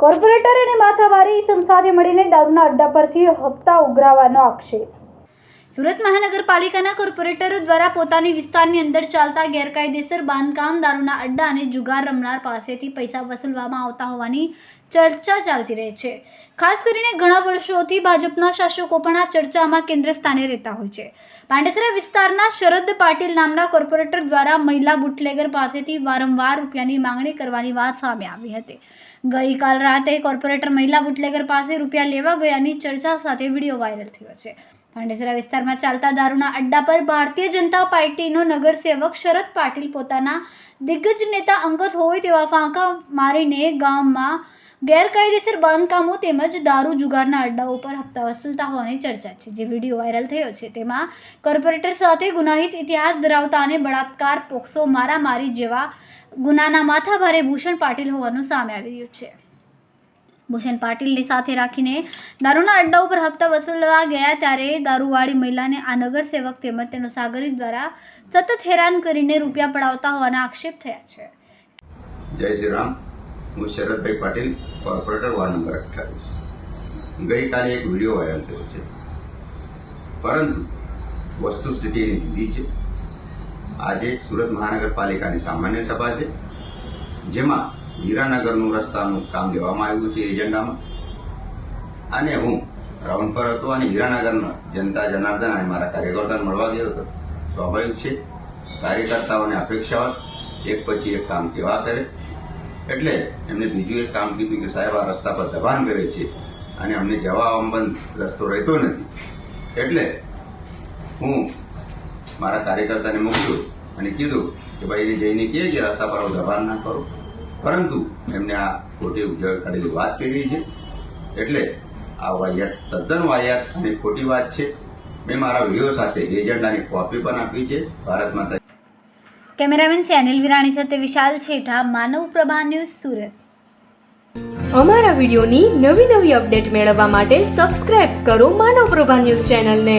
Corporator અને માથાવારી સાથે મળીને દારૂના અડ્ડા પરથી હપ્તા ઉઘરાવવાનો આક્ષેપ. સુરત મહાનગરપાલિકાના કોર્પોરેટરો દ્વારા પોતાની વિસ્તારની અંદર ચાલતા ગેરકાયદેસર બાંધકામ દારૂના અડ્ડા અને જુગાર રમનાર પાસેથી પૈસા વસૂલવામાં આવતા હોવાની ચર્ચા ચાલતી રહે છે. ખાસ કરીને ઘણા વર્ષોથી ભાજપના શાસકો પણ આ ચર્ચામાં કેન્દ્ર સ્થાને રહેતા હોય છે. પાંડેસરા વિસ્તારના શરદ પાટીલ નામના કોર્પોરેટર દ્વારા મહિલા બુટલેગર પાસેથી વારંવાર રૂપિયાની માંગણી કરવાની વાત સામે આવી હતી. ગઈકાલ રાતે કોર્પોરેટર મહિલા બુટલેગર પાસે રૂપિયા લેવા ગયાની ચર્ચા સાથે વીડિયો વાયરલ થયો છે. પાંડેસરા વિસ્તારમાં ચાલતા દારૂના અડ્ડા પર ભારતીય જનતા પાર્ટીનો નગરસેવક શરદ પાટીલ પોતાના દિગ્ગજ નેતા અંગત હોય તેવા ફાંકા મારીને ગામમાં ગેરકાયદેસર બાંધકામો તેમજ દારૂ જુગારના અડ્ડાઓ પર હપ્તા વસૂલતા હોવાની ચર્ચા છે. જે વીડિયો વાયરલ થયો છે, તેમાં કોર્પોરેટર સાથે ગુનાહિત ઇતિહાસ ધરાવતા અને બળાત્કાર, પોક્સો, મારામારી જેવા ગુનાના માથાભારે ભૂષણ પાટીલ હોવાનું સામે આવી રહ્યું છે. ભૂષણ પાટીલની સાથે રાખીને દારૂના અડ્ડા ઉપર હપ્તા વસૂલવા ગયા ત્યારે દારૂવાળી મહિલાને આ નગરસેવક તેમજ તેનો સાગરિત દ્વારા સતત હેરાન કરીને રૂપિયા પડાવતા હોવાના આક્ષેપ થયા છે. જય શ્રી રામ. હું Sharadbhai Patil, corporator, ward number અઠ્ઠાવીસ. ગઈકાલે એક વીડિયો વાયરલ થયો છે. પરંતુ વસ્તુસ્થિતિ એની જુદી છે. આજે સુરત મહાનગરપાલિકાની સામાન્ય સભા છે. જેમાં હીરાનગરનું રસ્તાનું કામ લેવામાં આવ્યું છે એજન્ડામાં. અને હું રાઉન્ડ પર હતો અને હીરાનગરના જનતા જનાર્દન અને મારા કાર્યકર્તાને મળવા ગયો હતો. સ્વાભાવિક છે, કાર્યકર્તાઓને અપેક્ષા એક પછી એક કામ કેવા કરે. એટલે એમને બીજું એક કામ કીધું કે સાહેબ, આ રસ્તા પર દબાણ કરે છે અને અમને જવા આવવામાં બંધ રસ્તો રહેતો નથી. એટલે હું મારા કાર્યકર્તાને મોકલ્યો. અને કીધું કે ભાઈ જઈને કહે કે રસ્તા પર દબાણ ના કરો. પરંતુ એમને આ ખોટી કાઢેલી વાત કરી છે. એટલે આ વાહિયાત તદ્દન વાહિયાત અને ખોટી વાત છે. મેં મારા વીડિયો સાથે એજન્ડાની કોપી પણ આપી છે. ભારતમાં કેમેરામેન કેમેરામેન સેનિલ વિરાણી સાથે વિશાલ છેઠા માનવ પ્રભા ન્યૂઝ સુરત. અમારા વિડીયોની નવી નવી અપડેટ મેળવવા માટે સબસ્ક્રાઇબ કરો માનવ પ્રભા ન્યૂઝ ચેનલને.